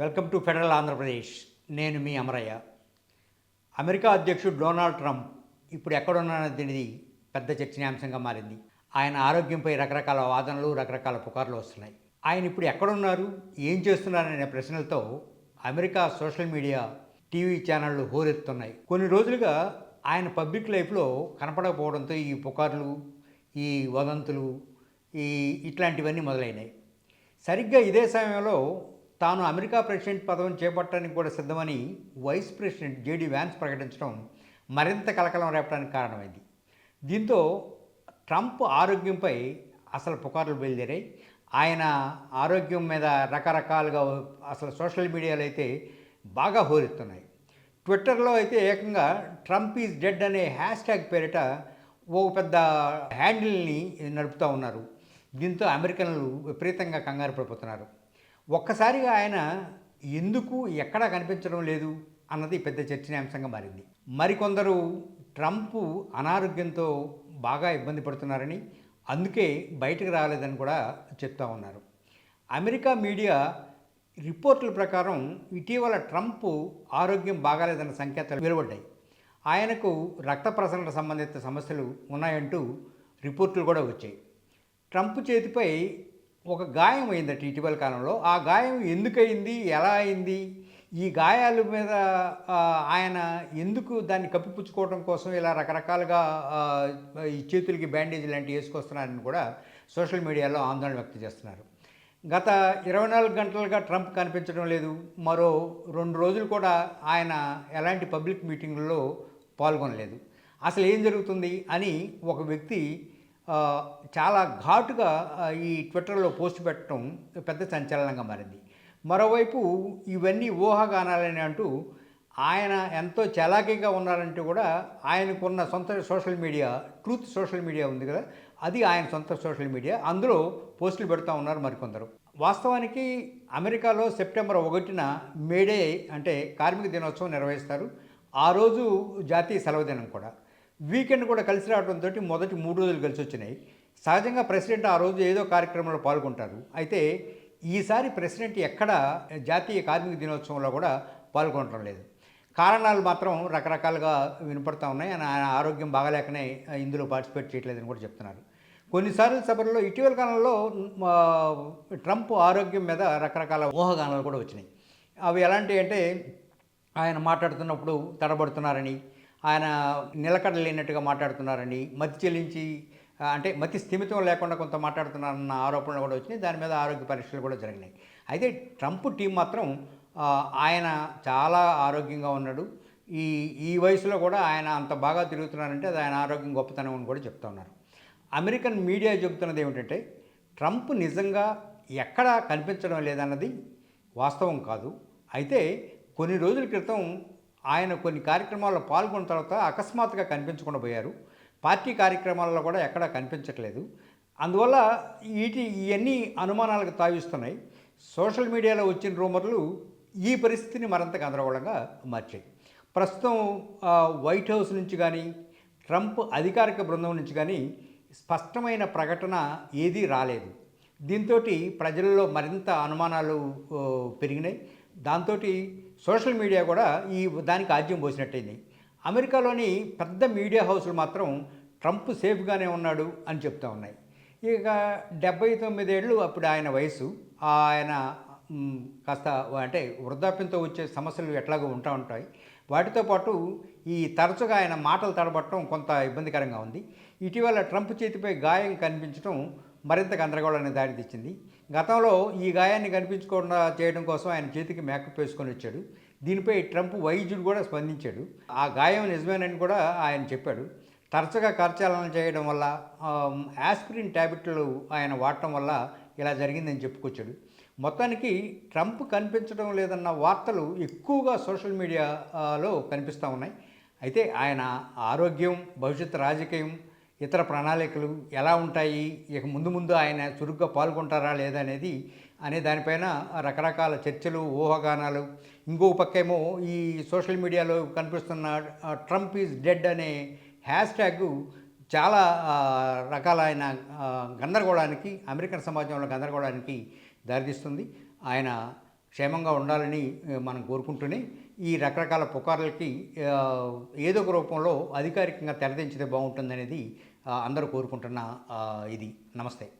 Welcome to federal Andhra Pradesh. నేను మీ Amarayya. America అధ్యక్షుడు డొనాల్డ్ ట్రంప్ ఇప్పుడు ఎక్కడున్నాడనేది పెద్ద చర్చనీయాంశంగా మారింది. ఆయన ఆరోగ్యంపై రకరకాల వాదనలు రకరకాల పుకార్లు వస్తున్నాయి. ఆయన ఇప్పుడు ఎక్కడున్నారు ఏం చేస్తున్నారనే ప్రశ్నలతో అమెరికా సోషల్ మీడియా టీవీ ఛానళ్ళు హోరెత్తున్నాయి కొన్ని రోజులుగా ఆయన పబ్లిక్ లైఫ్లో కనపడకపోవడంతో ఈ పుకార్లు ఈ వదంతులు ఈ ఇట్లాంటివన్నీ మొదలైనాయి. సరిగ్గా ఇదే సమయంలో తాను అమెరికా ప్రెసిడెంట్ పదవిని చేపట్టడానికి కూడా సిద్ధమని వైస్ ప్రెసిడెంట్ జేడి వ్యాన్స్ ప్రకటించడం మరింత కలకలం రేపడానికి కారణమైంది. దీంతో ట్రంప్ ఆరోగ్యంపై అసలు పుకార్లు బయలుదేరాయి. ఆయన ఆరోగ్యం మీద రకరకాలుగా అసలు సోషల్ మీడియాలో అయితే బాగా హోరెత్తున్నాయి. ట్విట్టర్లో అయితే ఏకంగా ట్రంప్ ఈజ్ డెడ్ అనే హ్యాష్ ట్యాగ్ పేరిట ఓ పెద్ద హ్యాండిల్ని నడుపుతూ ఉన్నారు. దీంతో అమెరికన్లు విపరీతంగా కంగారు పడిపోతున్నారు. ఒక్కసారిగా ఆయన ఎందుకు ఎక్కడా కనిపించడం లేదు అన్నది పెద్ద చర్చనీయాంశంగా మారింది. మరికొందరు ట్రంప్ అనారోగ్యంతో బాగా ఇబ్బంది పడుతున్నారని అందుకే బయటకు రాలేదని కూడా చెప్తా ఉన్నారు. అమెరికా మీడియా రిపోర్టుల ప్రకారం ఇటీవల ట్రంప్ ఆరోగ్యం బాగాలేదన్న సంకేతాలు వెలువడ్డాయి. ఆయనకు రక్త ప్రసరణ సంబంధిత సమస్యలు ఉన్నాయంటూ రిపోర్టులు కూడా వచ్చాయి. ట్రంప్ చేతిపై ఒక గాయం అయిందట ఇటీవల కాలంలో. ఆ గాయం ఎందుకయింది? ఎలా అయింది? ఈ గాయాల మీద ఆయన ఎందుకు దాన్ని కప్పిపుచ్చుకోవడం కోసం ఇలా రకరకాలుగా ఈ చేతులకి బ్యాండేజ్ లాంటివి వేసుకొస్తున్నారని కూడా సోషల్ మీడియాలో ఆందోళన వ్యక్తం చేస్తున్నారు. గత ఇరవై నాలుగు గంటలుగా ట్రంప్ కనిపించడం లేదు. మరో రెండు రోజులు కూడా ఆయన ఎలాంటి పబ్లిక్ మీటింగుల్లో పాల్గొనలేదు. అసలు ఏం జరుగుతుంది అని ఒక వ్యక్తి చాలా ఘాటుగా ఈ ట్విట్టర్లో పోస్ట్ పెట్టడం పెద్ద సంచలనంగా మారింది. మరోవైపు ఇవన్నీ ఊహాగానాలని అంటూ ఆయన ఎంతో చలాకీగా ఉన్నారంటే కూడా ఆయనకున్న సొంత social media Truth social media ఉంది కదా అది ఆయన సొంత సోషల్ మీడియా. అందులో పోస్టులు పెడతా ఉన్నారు మరికొందరు. వాస్తవానికి అమెరికాలో సెప్టెంబర్ ఒకటిన మేడే అంటే కార్మిక దినోత్సవం నిర్వహిస్తారు. ఆ రోజు జాతీయ సెలవు దినం కూడా. వీకెండ్ కూడా కలిసి రావడంతో మొదటి మూడు రోజులు కలిసి వచ్చినాయి. సహజంగా ప్రెసిడెంట్ ఆ రోజు ఏదో కార్యక్రమంలో పాల్గొంటారు. అయితే ఈసారి ప్రెసిడెంట్ ఎక్కడ జాతీయ కార్మిక దినోత్సవంలో కూడా పాల్గొనడం లేదు. కారణాలు మాత్రం రకరకాలుగా వినపడతా ఉన్నాయి. ఆయన ఆయన ఆరోగ్యం బాగాలేకనే ఇందులో పార్టిసిపేట్ చేయట్లేదని కూడా చెప్తున్నారు. కొన్నిసార్లు సభల్లో ఇటీవల కాలంలో ట్రంప్ ఆరోగ్యం మీద రకరకాల ఊహాగానాలు కూడా వచ్చినాయి. అవి ఎలాంటివి అంటే ఆయన మాట్లాడుతున్నప్పుడు తడబడుతున్నారని ఆయన నిలకడ లేనట్టుగా మాట్లాడుతున్నారని మతి చెల్లించి అంటే మతి స్థిమితం లేకుండా కొంత మాట్లాడుతున్నారన్న ఆరోపణలు కూడా వచ్చినాయి. దాని మీద ఆరోగ్య పరీక్షలు కూడా జరిగినాయి. అయితే ట్రంప్ టీం మాత్రం ఆయన చాలా ఆరోగ్యంగా ఉన్నాడు. ఈ ఈ వయసులో కూడా ఆయన అంత బాగా తిరుగుతున్నారంటే అది ఆయన ఆరోగ్యం గొప్పతనం అని కూడా చెప్తా ఉన్నారు. అమెరికన్ మీడియా చెబుతున్నది ఏమిటంటే ట్రంప్ నిజంగా ఎక్కడా కనిపించడం లేదన్నది వాస్తవం కాదు. అయితే కొన్ని రోజుల క్రితం ఆయన కొన్ని కార్యక్రమాల్లో పాల్గొన్న తర్వాత అకస్మాత్తుగా కనిపించకుండా పోయారు. పార్టీ కార్యక్రమాల్లో కూడా ఎక్కడా కనిపించట్లేదు. అందువల్ల వీటి ఇవన్నీ అనుమానాలకు తావిస్తున్నాయి. సోషల్ మీడియాలో వచ్చిన రూమర్లు ఈ పరిస్థితిని మరింత గందరగోళంగా మార్చాయి. ప్రస్తుతం వైట్ హౌస్ నుంచి కానీ ట్రంప్ అధికారిక బృందం నుంచి కానీ స్పష్టమైన ప్రకటన ఏదీ రాలేదు. దీంతో ప్రజల్లో మరింత అనుమానాలు పెరిగినాయి. దాంతో సోషల్ మీడియా కూడా ఈ దానికి ఆజ్యం పోసినట్టయింది. అమెరికాలోని పెద్ద మీడియా హౌసులు మాత్రం ట్రంప్ సేఫ్గానే ఉన్నాడు అని చెప్తా ఉన్నాయి. ఇక డెబ్బై తొమ్మిదేళ్ళు అప్పుడు ఆయన వయసు ఆయన కాస్త అంటే వృద్ధాప్యంతో వచ్చే సమస్యలు ఎట్లాగో ఉంటా ఉంటాయి. వాటితో పాటు ఈ తరచుగా ఆయన మాటలు తడబట్టడం కొంత ఇబ్బందికరంగా ఉంది. ఇటీవల ట్రంప్ చేతిపై గాయం కనిపించడం మరింత గందరగోళాన్ని దారితీసింది. గతంలో ఈ గాయాన్ని కనిపించకుండా చేయడం కోసం ఆయన చేతికి మేకప్ వేసుకొని వచ్చాడు. దీనిపై ట్రంప్ వైద్యుడు కూడా స్పందించాడు. ఆ గాయం నిజమేనని కూడా ఆయన చెప్పాడు. తరచుగా కరచాలన చేయడం వల్ల ఆమ్, యాస్పిరిన్ ట్యాబ్లెట్లు ఆయన వాడటం వల్ల ఇలా జరిగిందని చెప్పుకొచ్చాడు. మొత్తానికి ట్రంప్ కనిపించడం లేదన్న వార్తలు ఎక్కువగా సోషల్ మీడియాలో కనిపిస్తూ ఉన్నాయి. అయితే ఆయన ఆరోగ్యం భవిష్యత్ రాజకీయం ఇతర ప్రణాళికలు ఎలా ఉంటాయి? ఇక ముందు ముందు ఆయన చురుగ్గా పాల్గొంటారా లేదా అనేది అనే దానిపైన రకరకాల చర్చలు ఊహాగానాలు. ఇంకో పక్కేమో ఈ సోషల్ మీడియాలో కనిపిస్తున్న ట్రంప్ ఈజ్ డెడ్ అనే హ్యాష్ ట్యాగ్ చాలా రకాలైన గందరగోళానికి అమెరికన్ సమాజంలో గందరగోళానికి దారితీస్తుంది. ఆయన క్షేమంగా ఉండాలని మనం కోరుకుంటూనే ఈ రకరకాల పుకార్లకి ఏదో ఒక రూపంలో అధికారికంగా తెరదించితే బాగుంటుందనేది అందరూ కోరుకుంటున్న ఇది. నమస్తే.